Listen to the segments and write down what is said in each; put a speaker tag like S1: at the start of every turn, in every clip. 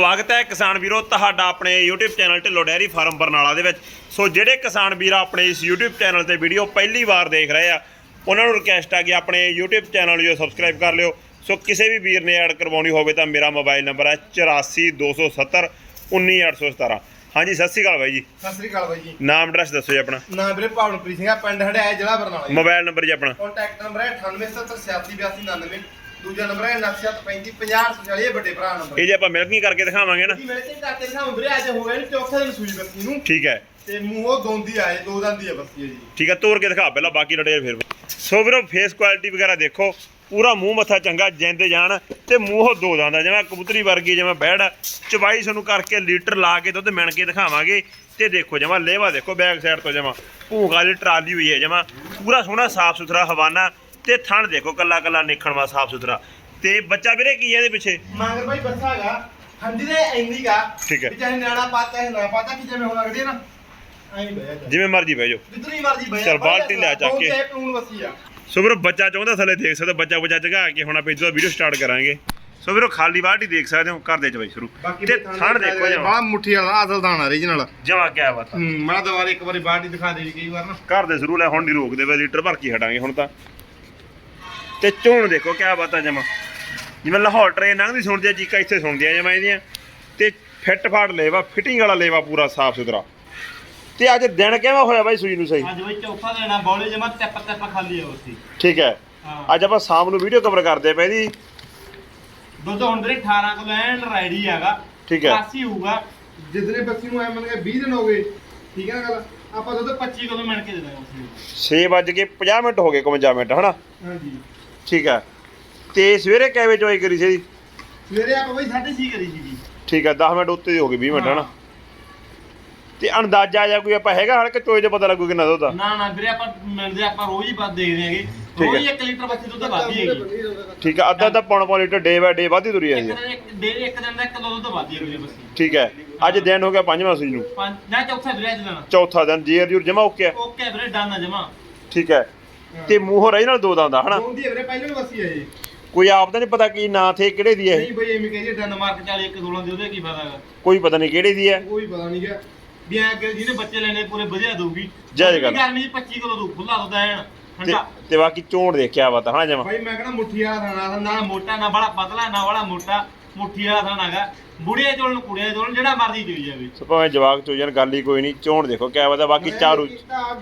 S1: ਸਵਾਗਤ ਹੈ ਕਿਸਾਨ ਵੀਰੋ ਤੁਹਾਡਾ ਆਪਣੇ YouTube channel Dhillon dairy farm Barnala ਦੇ ਵਿੱਚ। ਸੋ ਜਿਹੜੇ ਕਿਸਾਨ ਵੀਰ ਆਪਣੇ ਇਸ YouTube ਚੈਨਲ ਤੇ ਵੀਡੀਓ ਪਹਿਲੀ ਵਾਰ ਦੇਖ ਰਹੇ ਆ ਉਹਨਾਂ ਨੂੰ ਰਿਕਵੈਸਟ ਆ ਕਿ ਆਪਣੇ YouTube ਚੈਨਲ ਨੂੰ ਸਬਸਕ੍ਰਾਈਬ ਕਰ ਲਿਓ। ਸੋ ਕਿਸੇ ਵੀ ਵੀਰ ਨੇ ਐਡ ਕਰਵਾਉਣੀ ਹੋਵੇ ਤਾਂ ਮੇਰਾ ਮੋਬਾਈਲ ਨੰਬਰ ਹੈ 8427 19817 ਹਾਂਜੀ ਸਤਿ ਸ਼੍ਰੀ ਅਕਾਲ ਬਾਈ ਜੀ।
S2: ਸਤਿ ਸ੍ਰੀ ਅਕਾਲ ਬਾਈ ਜੀ।
S1: ਨਾਮ ਐਡਰੈਸ ਦੱਸੋ ਜੀ ਆਪਣਾ।
S2: ਨਾਮ ਵੀਰੇ ਭਾਵਨਪ੍ਰੀਤ ਸਿੰਘ ਆ ਪਿੰਡ ਹੜਿਆ ਜ਼ਿਲ੍ਹਾ ਬਰਨਾਲਾ
S1: ਮੋਬਾਈਲ ਨੰਬਰ ਜੀ ਆਪਣਾ।
S2: ਕੰਟੈਕਟ ਨੰਬਰ ਹੈ 9877888299 ਦੂਜਾ ਨੰਬਰ ਹੈ 973550 ਇਹ ਵੱਡੇ ਭਰਾ ਨੰਬਰ।
S1: ਇਹ ਜੇ ਆਪਾਂ ਮਿਲਕਿੰਗ ਕਰਕੇ ਦਿਖਾਵਾਂਗੇ ਨਾ।
S2: ਜੀ ਮੇਰੇ ਤੇ ਕਰਕੇ ਦਿਖਾਉਂ ਵੀਰੇ ਅੱਜ ਹੋ ਗਏ ਨੇ ਚੌਥੇ ਦਿਨ ਸੂਈ ਬੱਤੀ ਨੂੰ।
S1: ਠੀਕ ਹੈ।
S2: ਤੇ ਮੂੰਹੋਂ ਦੋਂਦੀ ਆਏ ਦੋ ਦੰਦੀ ਆ ਬੱਤੀ ਹੈ ਜੀ।
S1: ਠੀਕ ਹੈ ਤੋੜ ਕੇ ਦਿਖਾ ਪਹਿਲਾਂ ਬਾਕੀ ਡਿਟੇਲ ਫਿਰ। ਸੋ ਵੀਰੋ ਫੇਸ ਕੁਆਲਿਟੀ ਵਗੈਰਾ ਦੇਖੋ ਪੂਰਾ ਮੂੰਹ ਮੱਥਾ ਚੰਗਾ ਜਿੰਦ ਜਾਣ ਤੇ ਮੂੰਹੋਂ ਦੋ ਦੰਦਾ ਜਿਵੇਂ ਕਬੂਤਰੀ ਵਰਗੀ ਜਿਵੇਂ ਬੈੜ ਚਵਾਈ ਤੁਹਾਨੂੰ ਕਰਕੇ ਲੀਟਰ ਲਾ ਕੇ ਦੁੱਧ ਮਿਣ ਕੇ ਦਿਖਾਵਾਂਗੇ। ਤੇ ਦੇਖੋ ਜਮਾ ਲੇਵਾ ਦੇਖੋ ਬੈਕ ਸਾਈਡ ਤੋਂ ਜਮਾ। ਭੂਖ ਵਾਲੀ ਟਰਾਲੀ ਹੋਈ ਹੈ ਜਮਾ ਪੂਰਾ ਸੋਹਣਾ ਸਾਫ਼ ਸੁਥਰਾ ਹਵਾਨਾ। ਤੇ ਥਣ ਦੇਖੋ ਕੱਲਾ ਕੱਲਾ ਨਿਖਣਵਾ ਸਾਫ਼ ਸੁਥਰਾ। ਤੇ ਬੱਚਾ ਵੀਰੇ ਕੀ ਹੈ ਇਹਦੇ ਪਿੱਛੇ?
S2: ਮੰਗਰ ਬਾਈ ਬੱਸਾ ਹੈਗਾ। ਹੰਦੀ ਦੇ ਇੰਨੀ ਕਾ
S1: ਠੀਕ ਹੈ।
S2: ਚਾਹੇ ਨਿਆਣਾ ਪਾਤਾ ਹੈ ਨਾ ਪਾਤਾ ਕਿ ਜਿਵੇਂ ਹੁਣ ਅਗਦੇ ਨਾ ਐਂ ਬਹਿ ਜਾ
S1: ਜਿਵੇਂ ਮਰਜ਼ੀ ਬਹਿ ਜਾਓ।
S2: ਜਿੱਤਨੀ ਮਰਜ਼ੀ ਬਹਿ
S1: ਚੱਲ ਬਾਲਟੀ ਲਿਆ ਚੱਕ ਕੇ।
S2: ਤੇ ਪੂਣ ਵਸੀ ਆ।
S1: ਸੋ ਵੀਰੋ ਬੱਚਾ ਚਾਹੁੰਦਾ ਥੱਲੇ ਦੇਖ ਸਕਦੇ ਹੋ, ਬੱਚਾ ਬੱਚਾ ਜਗਾ ਕੇ ਹੁਣ ਆਪਾਂ ਇਦੋਂ ਵੀਡੀਓ ਸਟਾਰਟ ਕਰਾਂਗੇ। ਸੋ ਵੀਰੋ ਖਾਲੀ ਬਾਲਟੀ ਦੇਖ ਸਕਦੇ ਹੋ ਘਰ ਦੇ ਚ ਬਾਈ ਸ਼ੁਰੂ। ਤੇ ਥਣ ਦੇਖੋ ਜਮਾ
S2: ਬਾ ਮੁੱਠੀ ਵਾਲਾ ਅਸਲ ਦਾਣਾ ਓਰੀਜਨਲ
S1: ਜਮਾ ਕਿਆ ਬਾਤ ਆ।
S2: ਹੂੰ ਮੈਂ ਦੁਬਾਰਾ ਇੱਕ ਵਾਰੀ ਬਾਲਟੀ ਦਿਖਾ ਦੇ ਕਈ ਵਾਰ ਨਾ।
S1: ਘਰ ਦੇ ਸ਼ੁਰੂ ਲੈ ਹੁਣ ਨਹੀਂ ਰੋਕਦੇ ਵੇ ਲੀਟਰ ਭਰ ਕੇ ਹਟਾਂਗੇ ਹੁਣ ਤਾਂ। ਤੇ ਚੋਣ ਦੇਖੋ ਕਿਆ ਬਾਤਾਂ ਜਮਾ। ਜਿਵੇਂ ਲਾਹੌਰ ਟ੍ਰੇਨ ਲੰਘਦੀ ਸੁਣਦੀ ਆ ਚੀਕਾਂ ਇੱਥੇ ਸੁਣਦੀਆਂ ਜਮਾ ਇਹਦੀਆਂ। ਤੇ ਫਿੱਟ ਫਾੜ ਲੇਵਾ ਫਿਟਿੰਗ ਵਾਲਾ ਲੇਵਾ ਪੂਰਾ ਸਾਫ਼ ਸੁਥਰਾ। ਤੇ ਅੱਜ ਦਿਨ ਕਿਵੇਂ ਹੋਇਆ ਬਾਈ ਸੂਈ ਨੂੰ ਸਹੀ?
S3: ਅੱਜ ਬਈ ਚੌਥਾ ਦੇਣਾ ਬੌਲੇ ਜਮਾ ਟੱਪ ਟੱਪ ਖਾਲੀ ਆ ਉਸੀ
S1: ਠੀਕ ਹੈ।
S3: ਹਾਂ।
S1: ਅੱਜ ਆਪਾਂ ਸ਼ਾਮ ਨੂੰ ਵੀਡੀਓ ਕਵਰ ਕਰਦੇ ਪਏ ਜੀ
S3: ਦੁੱਧ ਹੁਣ ਵੀਰੇ 18 ਕਿਲੋ ਐਨ ਰੈਡੀ ਹੈਗਾ।
S1: ਠੀਕ ਹੈ।
S3: 80 ਹੋਊਗਾ।
S2: ਜਿੱਦਨੇ ਬੱਚੀ ਨੂੰ ਐ ਮੰਨ ਕੇ 20 ਦਿਨ ਹੋ ਗਏ ਠੀਕ ਹੈ ਨਾ ਗੱਲ? ਆਪਾਂ ਦੁੱਧ
S3: 25 ਕਿਲੋ ਮਿਣ ਕੇ ਦੇ ਦਾਂਗੇ ਉਸੀ
S1: 6 ਵੱਜ ਕੇ 50 ਮਿੰਟ ਹੋ ਗਏ 51 ਮਿੰਟ ਹਨਾ?
S2: ਹਾਂਜੀ।
S1: ਠੀਕ ਹੈ ਤੇ ਸਵੇਰੇ ਕਿੰਨੇ ਵਜੇ ਚੋਈ ਕਰੀ ਸੀ ਜੀ?
S2: ਸਵੇਰੇ ਆਪਾਂ ਬਈ
S3: 6.5 ਕਰੀ ਸੀਗੀ
S1: ਠੀਕ ਹੈ 10 ਮਿੰਟ ਉੱਤੇ ਹੀ ਹੋ ਗਏ 20 ਮਿੰਟ ਹਨਾ? ਤੇ ਅੰਦਾਜ਼ਾ ਜਾਂ ਕੋਈ ਆਪਾਂ ਹੈਗਾ ਹਲਕੇ ਚੋਈ ਤੇ ਪਤਾ ਲੱਗੂ ਕਿੰਨਾ ਦੁੱਧ ਆ?
S3: ਨਾ ਨਾ ਵੀਰੇ ਆਪਾਂ ਮਿਲਦੇ ਆਪਾਂ ਰੋਜ਼ ਹੀ ਬਾਤ ਦੇਖਦੇ ਹੈਗੇ।
S1: ਠੀਕ ਹੈ।
S3: ਰੋਜ਼ 1 ਲੀਟਰ ਬੱਚੇ ਦੁੱਧ ਵਧਦੀ ਹੈਗੀ।
S1: ਠੀਕ ਹੈ ਅੱਧਾ ਅੱਧਾ ਪੌਣਾ ਪੌਣਾ ਲੀਟਰ ਡੇ ਬਾਈ ਡੇ ਵਧਦੀ ਤੁਰੀ
S3: ਇੱਕ
S1: ਜਾਂਦੀ ਹੈ
S3: ਦਿਨ ਇੱਕ ਇੱਕ ਦਿਨ ਦਾ 1 ਕਿਲੋ ਦੁੱਧ ਵਧਦੀ ਹੈ ਵੀਰੇ ਬੱਸੀ
S1: ਠੀਕ ਹੈ ਅੱਜ ਦਿਨ ਹੋ ਗਿਆ ਪੰਜਵਾਂ ਸੂਈ ਨੂੰ
S3: ਪੰਜ ਨਾ ਚੌਥਾ ਵੀਰੇ ਅੱਜ ਦੇਣਾ
S1: ਚੌਥਾ ਦਿਨ ਜੀਰ ਜੂਰ ਜਮਾ ਓਕੇ ਹੈ
S3: ਓਕੇ ਵੀਰੇ ਡਨ ਆ ਜਮਾ।
S1: ਠੀਕ ਹੈ ਤੇ ਮੂੰਹੋਂ ਰਹੀ ਨਾਲ ਦੋ ਦੰਦਾ ਹਨਾ?
S2: ਦੋਂਦੀ ਹੈ ਵੀਰੇ ਪਹਿਲਾਂ ਨੂੰ ਵਸੀ ਹੈ ਜੀ।
S1: ਕੋਈ ਆਪ ਤਾਂ ਨਹੀਂ ਪਤਾ ਕੀ ਨਾਂ ਥੇ ਕਿਹੜੇ ਦੀ ਹੈ?
S2: ਨਹੀਂ ਬਈ ਐਵੇਂ ਡਨ
S3: ਡੈਨਮਾਰਕ 40 1 16 ਦੇ ਉਹਦੇ ਕੀ ਫਾਇਦਾ ਹੈਗਾ?
S1: ਕੋਈ ਪਤਾ ਨਹੀਂ ਕਿਹੜੇ ਦੀ ਹੈ
S2: ਕੋਈ ਪਤਾ ਨਹੀਂ ਗਿਆ
S3: ਵੀ ਐ ਕਿ ਜਿਹਨੇ ਬੱਚੇ ਲੈਣੇ ਪੂਰੇ ਵਧੀਆ ਦਊਗੀ।
S1: ਜੈ ਗੱਲ।
S3: ਗਰਮੀ 'ਚ 25 ਕਿਲੋ ਦੂ ਖੁੱਲਾ ਦੁੱਧ ਐਨ
S1: ਤੇ
S3: ਠੰਡਾ।
S1: ਤੇ ਬਾਕੀ ਚੋਣ ਦੇਖਿਆ ਵਾ ਤਾਂ ਹਨਾ ਜਮਾ?
S2: ਬਾਈ ਮੈਂ ਕਹਿੰਦਾ ਮੁੱਠੀ ਵਾਲਾ ਖਾਣਾ ਦਾ
S3: ਨਾ ਮੋਟਾ ਨਾ ਬੜਾ ਪਤਲਾ ਨਾ ਬੜਾ ਮੋਟਾ। ਮੁੱਠੀ ਵਾਲਾ ਥਾਣਾ ਹੈਗਾ ਬੁੜੀਆਂ ਚੋਲਣ ਕੁੜੀਆਂ ਚੋਲਣ ਜਿਹੜਾ ਮਰਜ਼ੀ ਚੋਈ ਜਾਵੇ।
S1: ਸੋ ਭਾਵੇਂ ਜਵਾਕ ਚੋ ਜਾਣ ਗੱਲ ਹੀ ਕੋਈ ਨਹੀਂ ਚੋਣ ਦੇਖੋ ਕਿਆ ਪਤਾ ਬਾਕੀ ਚਾਰੂ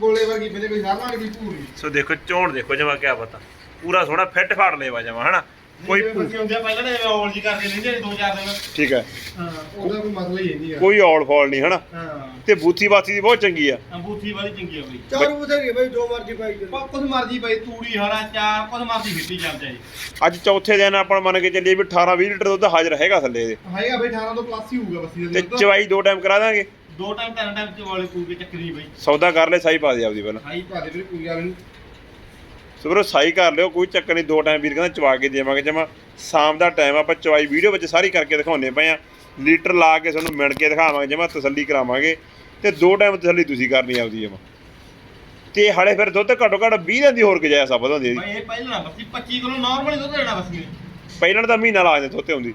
S2: ਗੋਲੇ ਵਰਗੀ ਬੰਦੇ ਕੋਈ ਸਾਹ ਵਾਲੀ ਪੂਰੀ।
S1: ਸੋ ਦੇਖੋ ਚੋਣ ਦੇਖੋ ਜਮਾ ਕਿਆ ਪਤਾ। ਪੂਰਾ ਸੋਹਣਾ ਫਿੱਟ ਫਾੜ ਲੇਵਾ ਜਮਾ ਹਨਾ? ਕੋਈ ਭੂ-
S3: ਹੁੰਦੇ ਆ ਪਹਿਲਾਂ ਨੇ ਔਲ ਜੀ ਕਰਕੇ ਲੈਂਦੇ ਨੇ ਦੋ ਚਾਰ ਦਿਨ।
S1: ਠੀਕ ਹੈ।
S2: ਹਾਂ ਉਹਦਾ ਕੋਈ ਮਸਲਾ ਹੀ ਨਹੀਂ ਹੈ
S1: ਕੋਈ ਔਲ ਫੌਲ ਨਹੀਂ ਹਨਾ?
S2: ਹਾਂ।
S1: ਤੇ ਬੂਥੀ ਬਾਥੀ ਦੀ ਬਹੁਤ ਚੰਗੀ ਆ।
S3: ਅੰਬੂਥੀ ਵਾਲੀ ਚੰਗੀ ਆ ਬਈ।
S2: ਚਾਰ ਬਥੇਰੀ ਬਈ ਜੋ ਮਰਜ਼ੀ ਪਾਈ ਕੋ ਕੁਝ ਮਰਜ਼ੀ ਪਾਈ
S3: ਤੂੜੀ ਹਰਾ ਚਾਰ ਕੁਝ ਮਰਜ਼ੀ ਖੇਤੀ ਚੱਲ ਜਾਏ।
S1: ਅੱਜ ਚੌਥੇ ਦਿਨ ਆਪਾਂ ਮੰਨ ਕੇ ਚੱਲੀਏ ਵੀ 18 20 ਲੀਟਰ ਦੁੱਧ ਹਾਜ਼ਰ ਹੈਗਾ ਥੱਲੇ ਇਹਦੇ।
S2: ਹੈਗਾ ਬਈ 18 ਤੋਂ ਪਲੱਸ ਹੀ ਹੋਊਗਾ ਬਸੀ
S1: ਤੇ
S2: ਦੇ
S1: ਚਵਾਈ ਦੋ ਟਾਈਮ ਕਰਾ ਦਾਂਗੇ।
S3: ਦੋ ਟਾਈਮ ਤਿੰਨ ਟਾਈਮ ਚ ਵਾਲੇ ਪੂ ਕੇ ਚੱਕਰੀ ਬਈ।
S1: ਸੌਦਾ ਕਰ ਲੈ ਸਾਈ ਪਾ ਦੇ ਆਪਦੀ ਪਹਿਲਾਂ।
S2: ਹਾਈ ਪਾ ਦੇ ਵੀਰੇ ਕੋਈ ਗੱਲ ਨਹੀਂ
S1: ਸੋ ਵੀਰੋ ਸਾਈ ਕਰ ਲਿਓ ਕੋਈ ਚੱਕਰ ਨਹੀਂ ਦੋ ਟਾਈਮ ਵੀਰ ਕਹਿੰਦਾ ਚਵਾ ਕੇ ਦੇਵਾਂਗੇ ਜਮਾ ਸ਼ਾਮ ਦਾ ਟਾਈਮ ਆਪਾਂ ਚਵਾਈ ਵੀਡੀਓ ਵਿੱਚ ਸਾਰੀ ਕਰਕੇ ਦਿਖਾਉਣੇ ਪਏ ਆ। ਲੀਟਰ ਲਾ ਕੇ ਤੁਹਾਨੂੰ ਮਿਣ ਕੇ ਦਿਖਾਵਾਂਗੇ ਜਮਾ ਤਸੱਲੀ ਕਰਾਵਾਂਗੇ। ਤੇ ਦੋ ਟਾਈਮ ਤਸੱਲੀ ਤੁਸੀਂ ਕਰਨੀ ਆਪਦੀ ਜਮਾ। ਤੇ ਹਲੇ ਫਿਰ ਦੁੱਧ ਘੱਟੋ ਘੱਟ 20 ਦਿਨ ਦੀ ਹੋਰ ਗੁਜਾਇਸ਼ ਆ ਵਧਾਉਂਦੀ ਇਹਦੀ
S3: ਬਈ ਇਹ ਪਹਿਲਾਂ ਬਸੀ 25 ਕਿਲੋ ਨਾਰਮਲੀ ਦੁੱਧ ਲੈਣਾ ਬਸ
S1: ਪਹਿਲਾਂ ਤਾਂ ਮਹੀਨਾ ਲਾ ਜਾਂਦੇ ਥੋਤੇ ਹੁੰਦੀ।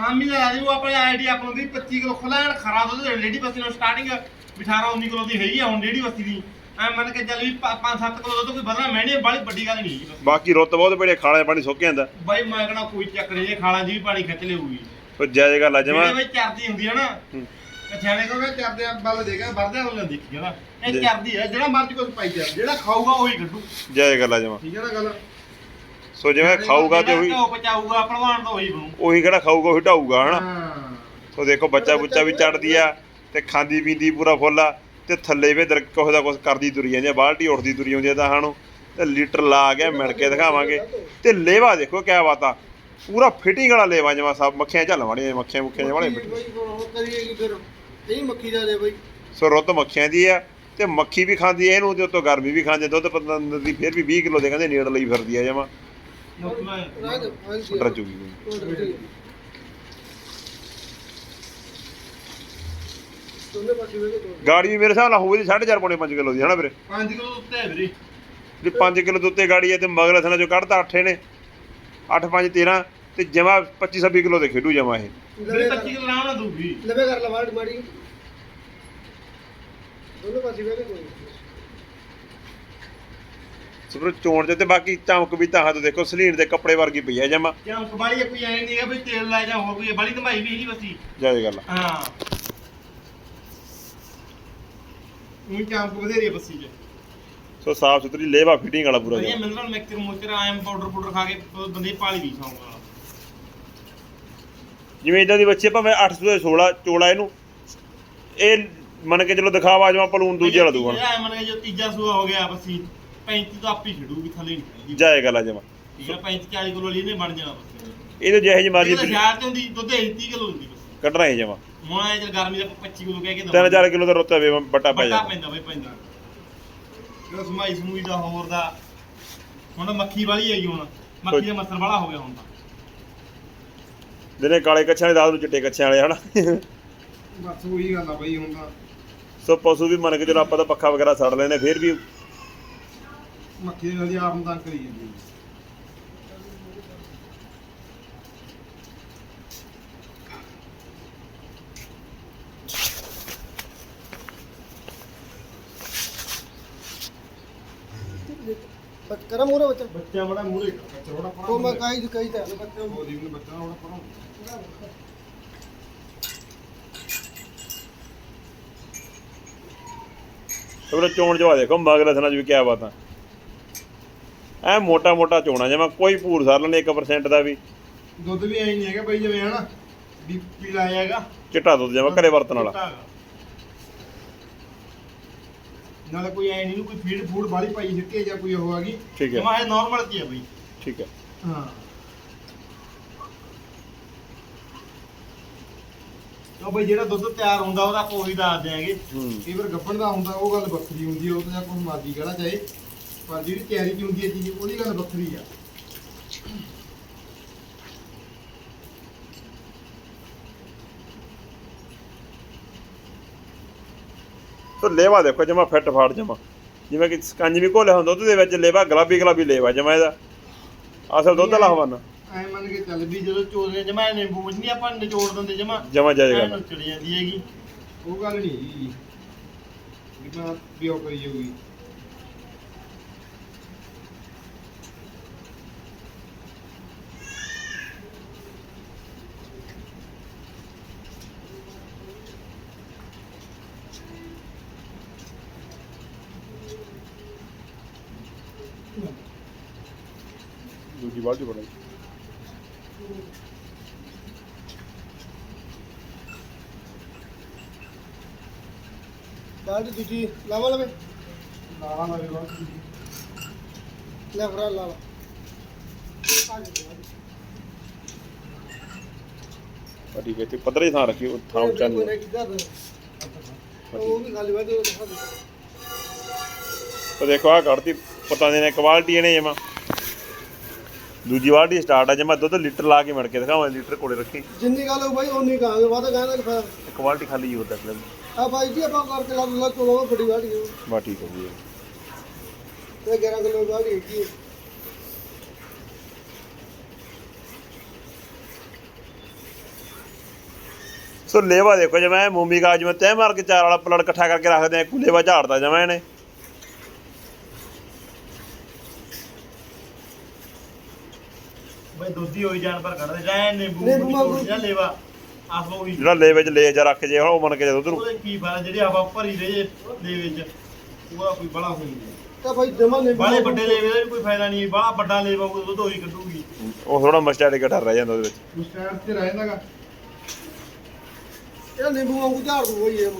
S3: ਆਮੀ ਦਾ ਰਾਜੀ ਉਹ ਆਪਣੇ ਆਈਡੀਆ ਆਪਾਂ ਨੂੰ ਵੀ 25 ਕਿਲੋ ਖੁੱਲਾ ਖਰਾ ਦੁੱਧ ਦੇਣ ਲੇਡੀ ਬਸੀ ਨੂੰ ਸਟਾਰਟਿੰਗ 18 19 ਕਿਲੋ ਦੀ ਹੈਗੀ ਆ ਹੁਣ ਲੇਡੀ ਬਸੀ ਦੀ। ਐ ਮੰਨ ਕੇ ਚੱਲ ਵੀ 5-7 ਕਿਲੋ ਦੁੱਧ ਕੋਈ ਵਧਣਾ ਮੈਨੇ ਬਾਲੀ ਵੱਡੀ ਗੱਲ ਨਹੀਂ ਹੈਗੀ।
S1: ਬਾਕੀ ਰੁੱਤ ਬਹੁਤ ਬੜੇ ਖਾਲੇ ਪਾਣੀ ਸੁੱਕ ਜਾਂਦਾ।
S3: ਬਾਈ ਮੈਂ ਕਹਣਾ ਕੋਈ ਚੱਕਰ ਨਹੀਂ ਇਹ ਖਾਲਾਂ ਜੀ ਵੀ ਪਾਣੀ ਖਿੱਚ ਲਿਆਊਗੀ
S1: ਪਰ ਜਾਇਜ਼ ਗੱਲ ਆ ਜਮਾ।
S3: ਜਿਹੜੇ ਚਰਦੀ ਹੁੰਦੀ ਹੈ। ਨਾ। ਕਛਾਣੇ
S2: ਕਹਿੰਦਾ ਚਰਦੇ ਆ ਬੱਲ ਦੇਖਿਆ ਵਰਦਿਆਂ ਵੱਲੋਂ
S3: ਦੇਖੀ ਨਾ ਇਹ
S1: ਜੀ।
S3: ਚਰਦੀ ਹੈ
S2: ਜਿਹੜਾ ਮਰਜ਼ੀ ਕੁਝ ਪਾਈ ਚੱਲ
S3: ਜਿਹੜਾ ਖਾਊਗਾ ਉਹੀ ਕੱਢੂ।
S1: ਜਾਇਜ਼ ਗੱਲ ਆ ਜਮਾ।
S2: ਠੀਕ ਹੈ ਨਾ ਗੱਲ?
S1: ਸੋ ਜਿਵੇਂ ਖਾਊਗਾ ਤੇ ਉਹੀ
S3: ਪਚਾਊਗਾ ਭਲਵਾਨ ਤਾਂ ਉਹੀ ਬਣੂ।
S1: ਉਹੀ ਕਿਹੜਾ ਖਾਊਗਾ ਉਹੀ ਢਾਊਗਾ ਹਨਾ? ਸੋ ਦੇਖੋ ਬੱਚਾ ਬੁੱਚਾ ਵੀ ਚੜਦੀ ਆ ਤੇ ਖਾਂਦੀ ਪੀਂਦੀ ਪੂਰਾ ਫੁੱਲ ਆ। ਤੇ ਥੱਲੇ ਵੀ ਦਰ ਕੋਹ ਦਾ ਕੁਝ ਕਰਦੀ ਤੁਰੀ ਜਾਂਦੀ ਆ ਬਾਲਟੀ ਉੱਠਦੀ ਤੁਰੀ ਆਉਂਦੀ ਆ ਤਾਂ ਨੂੰ ਤੇ ਲੀਟਰ ਲਾ ਕੇ ਮਿਣ ਕੇ ਦਿਖਾਵਾਂਗੇ। ਤੇ ਲੇਵਾ ਦੇਖੋ ਕਿਆ ਬਾਤ ਆ ਪੂਰਾ ਫਿਟਿੰਗ ਵਾਲਾ ਲੇਵਾ ਜਮਾ ਸਭ ਮੱਖੀਆਂ ਝੱਲ ਵਾਲੀਆਂ ਮੱਖੀਆਂ ਮੁੱਖੀਆਂ ਵਾਲੇ
S2: ਬਈ ਹੁਣ ਕਰੀਏ ਕੀ ਫਿਰ? ਇਹ ਮੱਖੀ ਦਾ ਦੇ ਬਈ।
S1: ਸੋ ਰੁੱਤ ਮੱਖੀਆਂ ਦੀ ਆ ਤੇ ਮੱਖੀ ਵੀ ਖਾਂਦੀ ਐ ਇਹਨੂੰ ਤੇ ਉਤੋਂ ਗਰਮੀ ਵੀ ਖਾਂਦੇ ਦੁੱਧ ਪਤੰਦਰ ਦੀ ਫਿਰ ਵੀ 20 ਕਿਲੋ ਦੇ ਕਹਿੰਦੇ ਨੇੜ ਲਈ ਫਿਰਦੀ ਆ ਜਮਾ। ਗਾੜੀ ਵੀ ਮੇਰੇ ਹਿਸਾਬ ਨਾਲ ਹੋਊਗੀ 4.5 ਪੌਣੇ 5 ਕਿਲੋ ਦੀ ਹਨਾ ਵੀਰੇ?
S3: 5 ਕਿਲੋ ਉੱਤੇ ਹੈ ਵੀਰੇ।
S1: ਜੇ 5 ਕਿਲੋ ਦੁੱਤੇ ਗਾੜੀ ਹੈ ਤੇ ਮਗਰ ਥਣਾ ਚੋਂ ਕੱਢਤਾ 8 ਨੇ 8 5 13 ਤੇ ਜਮਾ 25 26 ਕਿਲੋ ਦੇ ਖੇਡੂ ਜਮਾ ਇਹ।
S3: ਮੇਰੇ 25 ਕਿਲੋ ਆਰਾਮ ਨਾਲ ਦੂਗੀ
S4: ਲਵੇ ਕਰ ਲਾ ਮਾੜੀ ਮਾੜੀ ਦੋਨੋਂ ਪਾਸੇ ਵੇਲੇ ਕੋਈ
S1: ਸਭਰ ਚੋਣ ਚ ਤੇ ਬਾਕੀ ਚਮਕ ਵੀ ਤਾਂ ਹੱਥ ਦੇਖੋ ਸਲੀਨ ਦੇ ਕੱਪੜੇ ਵਰਗੀ ਪਈ ਹੈ ਜਮਾ।
S3: ਜਾਂ ਕਬਾਲੀ ਕੋਈ ਐ ਨਹੀਂ ਹੈ ਵੀ ਤੇਲ ਲੈ ਜਾ ਹੋ ਕੋਈ ਬੜੀ ਧਮਾਈ ਵੀ ਨਹੀਂ ਬਸੀ
S1: ਜਾਇਜ਼ ਗੱਲ।
S3: ਹਾਂ। ਉਹ ਚਾਂਪ ਵਧੇਰੀ ਹੈ ਬੱਸੀ ਚ।
S1: ਸੋ ਸਾਫ਼ ਸੁਥਰੀ ਲੇਵਾ ਫਿਟਿੰਗ ਵਾਲਾ ਪੂਰਾ
S3: ਵਧੀਆ। ਮਿਨਰਲ ਮਿਕਸਚਰ ਮੋਚਰ ਆਇਮ ਪਾਊਡਰ ਪਾਊਡਰ ਖਾ ਕੇ ਬੰਦੇ ਪਾਲੀ ਵੀ ਸੌਂਗਾ
S1: ਜਿਵੇਂ ਇਦਾਂ ਦੀ ਬੱਚੇ ਭਾਵੇਂ 800 ਦੇ 16 ਚੋਲਾ ਇਹਨੂੰ ਇਹ ਮੰਨ ਕੇ ਚਲੋ ਦਿਖਾਵਾ ਜਮਾ ਪਲੂਨ ਦੂਜੇ ਵਾਲਾ ਦੂਗਾ
S3: ਇਹ ਮੰਨ ਕੇ ਜੋ ਤੀਜਾ ਸੂਆ ਹੋ ਗਿਆ ਬੱਸੀ 35 ਤੋਂ ਆਪੀ ਛੜੂਗੀ ਥੱਲੇ ਨਹੀਂ
S1: ਗੱਲ ਆ ਜਮਾ।
S3: ਠੀਕ ਹੈ 35 40 ਕਿਲੋ ਲਈ ਇਹਨੇ ਬਣ ਜਾਣਾ ਬੱਸੀ।
S1: ਇਹਦੇ ਜਿਹੇ ਜਿਹੀ ਮਰਜ਼ੀ
S3: ਇਹ ਤਾਂ ਚ ਹੁੰਦੀ ਦੁੱਧ 30 ਕਿਲੋ ਹੁੰਦੀ ਬੱਸੀ।
S1: ਕੱਢਣਾ ਹੀ ਜਮਾ।
S3: ਹੁਣ ਆਏ ਜਦ ਗਰਮੀ ਦਾ 25 ਕਿਲੋ ਕਹਿ ਕੇ ਦਵਾਂਗੇ।
S1: 3000 ਕਿਲੋ ਦਾ ਰੋਤਾ ਵੇ ਬੱਟਾ ਪੈ ਜਾਂਦਾ।
S3: ਪੈਂਦਾ ਬਈ ਪੈਂਦਾ। ਜੋ ਸਮਾਈ ਸਮੂਈ ਦਾ ਹੋਰ ਦਾ। ਹੁਣ ਤਾਂ ਮੱਖੀ ਵਾਲੀ ਹੈਗੀ ਹੁਣ। ਮੱਖੀ ਦਾ ਮੱਸਰ ਵਾਲਾ ਹੋ ਗਿਆ ਹੁਣ ਤਾਂ।
S1: ਜਿਹਨੇ ਕਾਲੇ ਕੱਛਾਂ ਵਾਲੇ ਰਾਤ ਨੂੰ ਚਿੱਟੇ ਕੱਛਾਂ ਵਾਲੇ ਹਨਾ?
S2: ਬਸ ਉਹੀ ਗੱਲ ਆ ਬਈ ਹੁਣ ਤਾਂ।
S1: ਸੋ ਪਸ਼ੂ ਵੀ ਮੰਨ ਕੇ ਚਲੋ ਆਪਾਂ ਤਾਂ ਪੱਖਾ ਵਗੈਰਾ ਸੜ ਲੈਨੇ ਫਿਰ ਵੀ
S2: ਮੱਖੀ ਦੇ ਨਾਲ ਦੀ ਆਪ ਨੂੰ ਤੰਗ ਕਰੀ ਜਾਂਦੀ
S4: ਹੋ ਰਿਹਾ ਬੱਚਾ।
S3: ਬੱਚਾ ਬੜਾ ਮੂਰੇ
S2: ਬੱਚਾ ਥੋੜਾ
S4: ਉਹ ਮੈਂ ਕਾਈ ਕਹੀ ਤਾਂ। ਬੱਚਾ
S2: ਉਹ ਦੀ ਬੱਚਾ ਥੋੜਾ ਪਰਾਂ
S1: ਸਭਰ ਚੋਣ ਜਵਾ ਦੇਖੋ ਮਗਲੇ ਥਣਾ ਚ ਵੀ ਕਿਆ ਬਾਤਾਂ। ਐ ਮੋਟਾ ਮੋਟਾ ਚੋਣਾ ਜਿਵੇਂ ਕੋਈ ਭੂਰ ਸਾਰ ਲੈਣੇ 1% ਦਾ ਵੀ।
S2: ਦੁੱਧ ਵੀ ਐ ਨਹੀਂ ਹੈਗਾ ਬਈ ਜਿਵੇਂ ਹਨਾ ਵੀ ਪੀਲਾ ਹੈਗਾ।
S1: ਚਿੱਟਾ ਦੁੱਧ ਜਿਵੇਂ ਘਰੇ ਵਰਤਣ ਵਾਲਾ
S3: ਚਿੱਟਾ ਹੈਗਾ।
S2: ਨਾਲੇ ਕੋਈ ਐ ਨਹੀਂ ਕੋਈ ਫੀਡ ਫੂਡ ਵਾਲੀ ਪਾਈ ਸਿੱਟੀ ਜਾਂ ਕੋਈ ਉਹ ਹੈਗੀ
S1: ਠੀਕ ਹੈ।
S3: ਜਮਾ ਇਹ ਨਾਰਮਲ ਕੀ ਹੈ ਬਈ
S1: ਠੀਕ ਹੈ।
S2: ਹਾਂ।
S3: ਉਹ ਬਈ ਜਿਹੜਾ ਦੁੱਧ ਤਿਆਰ ਹੁੰਦਾ ਉਹਦਾ ਉਹੀ ਦੱਸ ਦਿਆਂਗੇ।
S1: ਹੂੰ।
S2: ਕਈ ਵਾਰ ਗੱਪਣ ਦਾ ਹੁੰਦਾ ਉਹ ਗੱਲ ਵੱਖਰੀ ਹੁੰਦੀ ਹੈ ਉਹ ਤਾਂ ਜਾਂ ਕੋਈ ਮਰਜ਼ੀ ਕਹਿਣਾ ਚਾਹੇ। ਪਰ ਜਿਹੜੀ ਤਿਆਰੀ ਚ ਹੁੰਦੀ ਹੈ ਚੀਜ਼ ਉਹਦੀ ਗੱਲ ਵੱਖਰੀ ਆ।
S1: ਸੋ ਲੇਵਾ ਦੇਖੋ ਜਮਾ ਫਿੱਟ ਫਾੜ ਜਮਾ। ਜਿਵੇਂ ਕਿ ਸਕੰਜਵੀ ਘੋਲਿਆ ਹੁੰਦਾ ਦੁੱਧ ਦੇ ਵਿੱਚ ਲੇਵਾ ਗੁਲਾਬੀ ਗੁਲਾਬੀ ਲੇਵਾ ਜਮਾ ਇਹਦਾ। ਅਸਲ ਦੁੱਧ ਵਾਲਾ ਹਵਾਨਾ
S2: ਐ ਮੰਨ ਕੇ ਚੱਲ
S3: ਵੀ ਜਦੋਂ ਚੋਦੇ ਜਮਾ ਨਿੰਬੂ ਨਹੀਂ ਆਪਾਂ ਨਿਚੋੜ ਦਿੰਦੇ ਜਮਾ।
S1: ਜਮਾ ਜਾਇਜ਼ ਗੱਲ ਆ।
S3: ਚਲੀ ਜਾਂਦੀ ਹੈਗੀ।
S2: ਉਹ ਗੱਲ ਨਹੀਂ ਜੀ। ਵੀ ਮੈਂ ਪਿਓ ਕਰੀ ਜਾਊਗੀ।
S1: ਬਾਲਟੀ ਬਣਾ
S4: ਬਾਲਟੀ ਦੂਜੀ ਲਾਵਾ ਲਵੇ?
S2: ਲਾਲਾ ਲਵੇ ਵਾ
S4: ਲੈ ਫਰਾ ਲਾ ਲਾ।
S1: ਆ ਠੀਕ ਹੈ ਤੇ ਪੱਧਰੇ ਥਾਂ ਰੱਖੀ ਉਹ ਥਾਂ ਉੱਚਾ ਨਹੀਂ
S4: ਉਹ ਵੀ ਖਾਲੀ ਵਾਦੇ ਉਹ ਦੇਖੋ
S1: ਆ ਕੱਢਤੀ ਪਤਾ ਨਹੀਂ ਨੇ ਕੁਆਲਿਟੀ ਇਹਨੇ ਜਮਾ। ਦੂਜੀ ਬਾਲਟੀ ਸਟਾਰਟ ਆ ਜਮਾ ਦੁੱਧ ਲੀਟਰ ਲਾ ਕੇ ਮੜ ਕੇ ਦਿਖਾਵਾਂ ਲੀਟਰ ਕੋਲੇ ਰੱਖੀ।
S4: ਜਿੰਨੀ ਗੱਲ ਹੋ ਬਾਈ ਉਨੀ ਕਹਾਂਗੇ ਵਾਦਾ ਕਹਿੰਦਾ ਕਿ ਫਾਇਦਾ
S1: ਕੁਆਲਿਟੀ ਖਾਲੀ ਹੀ ਹੁੰਦਾ ਫਿਰ।
S4: ਆ ਬਾਈ ਜੀ ਆਪਾਂ ਕਰਕੇ ਲਾ ਲਾ ਚੋਲੋ ਬੜੀ ਵਾੜੀ ਹੈ।
S1: ਬਾ ਠੀਕ ਹੋ ਗਈ
S4: ਤੇ 11 ਕਿਲੋ ਵਾੜੀ ਹੈਗੀ ਹੈ।
S1: ਸੋ ਲੇਵਾ ਦੇਖੋ ਜਿਵੇਂ ਮੂਮੀ ਗਾਜ ਜਿਵੇਂ ਤੈਅ ਮਾਰ ਕੇ ਚਾਰ ਵਾਲਾ ਪਲੜ ਇਕੱਠਾ ਕਰਕੇ ਰੱਖਦੇ ਆ ਲੇਵਾ ਝਾੜਦਾ ਜਿਵੇਂ ਇਹਨੇ।
S3: ਦੁੱਧੀ ਹੋਈ ਜਾਨਵਰ ਕੱਢਦੇ ਜਾਂ ਨਿੰਬੂ
S4: ਨਿੰਬੂ
S3: ਨਿੰਬੂ
S4: ਵਾਂਗੂ।
S3: ਜਾਂ ਲੇਵਾ ਆਪ ਉਹੀ
S1: ਜਿਹੜਾ ਲੇਵੇ ਚ ਲੈ ਜਾ ਰੱਖ ਜੇ ਉਹ ਮੰਨ ਕੇ ਜਾ ਦੁੱਧ ਨੂੰ
S3: ਉਹਦੇ ਕੀ ਫਾਇਦਾ ਜਿਹੜੇ ਹਵਾ ਭਰੀ ਰਹੇ ਲੇਵੇ ਚ ਉਹਦਾ ਕੋਈ ਬੜਾ ਹੋਈ
S4: ਤਾਂ ਬਾਈ ਜਮਾ ਨਹੀਂ
S3: ਬਾਲੇ ਵੱਡੇ ਲੇਵੇ ਦਾ ਵੀ ਕੋਈ ਫਾਇਦਾ ਨਹੀਂ ਬੜਾ ਵੱਡਾ ਲੇਵਾ ਉਹ ਦੁੱਧ ਉਹੀ ਕੱਢੂਗੀ।
S1: ਉਹ ਥੋੜਾ ਮਸਟੈਟਿਕ ਡਰ ਰਹਿ ਜਾਂਦਾ ਉਹਦੇ ਵਿੱਚ।
S2: ਉਸ ਟਾਈਮ ਤੇ ਰਹਿ ਜਾਂਦਾਗਾ
S4: ਇਹ ਨਿੰਬੂ ਵਾਂਗੂ ਝਾੜ ਦੂ ਬਾਈ ਇਹ।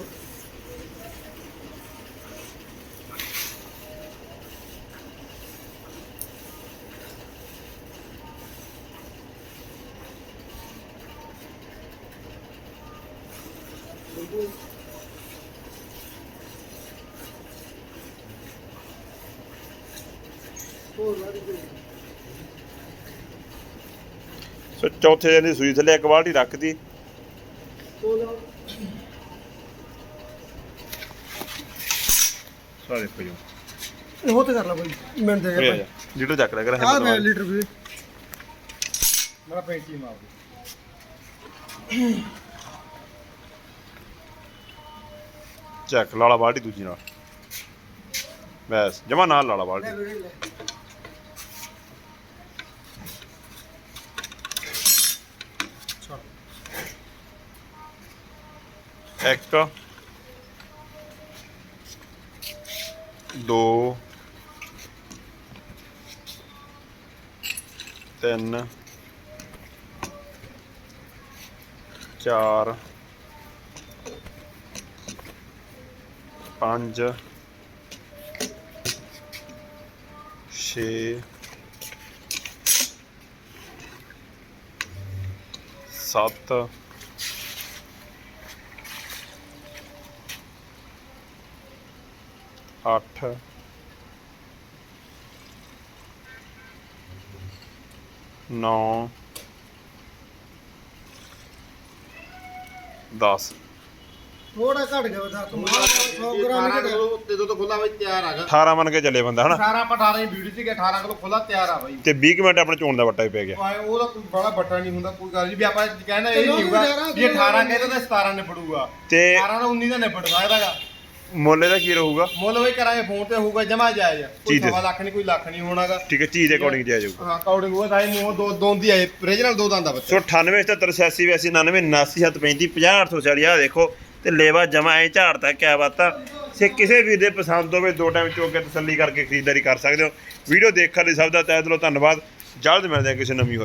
S1: ਸੋ ਚੌਥੇ ਦਿਨ ਦੀ ਸੂਈ ਥੱਲੇ ਇੱਕ ਬਾਲਟੀ ਰੱਖਦੀ ਸਾਰੇ ਜੀ
S4: ਇਹ ਹੋ ਤੇ ਕਰ ਲਾ ਬਾਈ ਮਿੰਟ ਦੇ
S1: ਜਾ ਲੀਟਰ ਚੱਕ ਲਿਆ ਕਰ
S4: ਆ ਮੈਂ ਲੀਟਰ ਵੀ।
S2: ਮੇਰਾ 35 ਮਾਰ ਦੇ
S1: ਚੱਕ ਲਾਲਾ ਬਾਲਟੀ ਦੂਜੀ ਨਾਲ। ਬਸ ਜਮਾ ਨਾਲ ਲਾਲਾ ਬਾਲਟੀ। ਇੱਕ ਦੋ ਤਿੰਨ ਚਾਰ ਪੰਜ ਛੇ ਸੱਤ ਅੱਠ ਨੌ ਦਸ।
S4: ਥੋੜਾ ਘਟ ਗਿਆ 100 ਗ੍ਰਾਮ
S3: 18
S4: ਹੀ ਘਟਿਆ
S3: ਕਿਲੋ ਉੱਤੇ ਤੋਂ ਖੁੱਲਾ ਬਈ ਤਿਆਰ ਆ ਜਾ
S1: 18 ਮੰਨ ਕੇ ਚੱਲੇ ਬੰਦਾ ਹਨਾ?
S3: 18 ਆਪਾਂ 18 ਦੀ ਵੀਡੀਓ ਸੀ ਕਿ 18 ਕਿਲੋ ਖੁੱਲਾ ਤਿਆਰ ਆ ਬਾਈ।
S1: ਤੇ 20 ਕੁ ਮਿੰਟ ਆਪਣੇ ਚੋਣ ਦਾ ਵੱਟਾ ਹੀ ਪੈ ਗਿਆ।
S3: ਉਹਦਾ ਕੋਈ ਬੜਾ ਬੱਟਾ ਨਹੀਂ ਹੁੰਦਾ ਕੋਈ ਗੱਲ ਨਹੀਂ ਵੀ ਆਪਾਂ ਕਹਿਣਾ ਇਹ
S4: ਚਲੋ
S3: ਨਹੀਂ ਹੋਊਗਾ ਵੀ 18 ਕਹਿੰਦਾ ਤਾਂ 17 ਨਿਬੜੂਗਾ।
S1: ਤੇ
S3: 18 ਨਾਲ 19 ਦਾ ਨਿਬੜ ਸਕਦਾਗਾ
S1: ਮੁੱਲ ਇਹਦਾ ਕੀ ਰਹੂਗਾ?
S3: ਮੁੱਲ ਬਈ ਕਰਾਂਗੇ ਫੋਨ ਤੇ ਹੋਊਗਾ ਜਮਾ ਜਾਇਜ਼ ਕੋਈ
S1: ਚੀਜ਼ ਦੇ-
S3: ਸਵਾ ਲੱਖ ਨਹੀਂ ਕੋਈ ਲੱਖ ਨਹੀਂ ਹੋਣਾਗਾ
S1: ਠੀਕ ਹੈ ਚੀਜ਼ ਦੇ ਅਕੋਰਡਿੰਗ ਜਾਇਜ਼ ਹੋਊਗਾ।
S3: ਹਾਂ ਕਾਊਡਿੰਗ ਉਹ ਸਾਈ ਮੂੰਹ ਦੋ ਦੋ ਦੀ ਆਏ। ਰੀਜਨਲ ਦੋ ਦੰਦ ਦਾ। ਬੱਚਾ
S1: ਸੋ 98 77 86 82 99 79 735 50 840 ਆ ਦੇਖੋ। ਤੇ ਲੇਵਾ ਜਮਾ ਐ ਝਾੜਦਾ ਕਿਆ ਬਾਤਾਂ ਸੇ ਕਿਸੇ ਵੀ ਦੇ ਪਸੰਦ ਹੋਵੇ, ਦੋ ਟਾਈਮ ਚੋਕ ਕੇ ਤਸੱਲੀ ਕਰਕੇ ਖਰੀਦਦਾਰੀ ਕਰ ਸਕਦੇ ਹੋ। ਵੀਡੀਓ ਦੇਖਣ ਲਈ ਸਭ ਦਾ ਤਹਿ ਦਿਲੋਂ ਧੰਨਵਾਦ। ਜਲਦ ਮਿਲਦੇ ਹਾਂ ਕਿਸੇ ਨਵੀਂ ਹੋਰ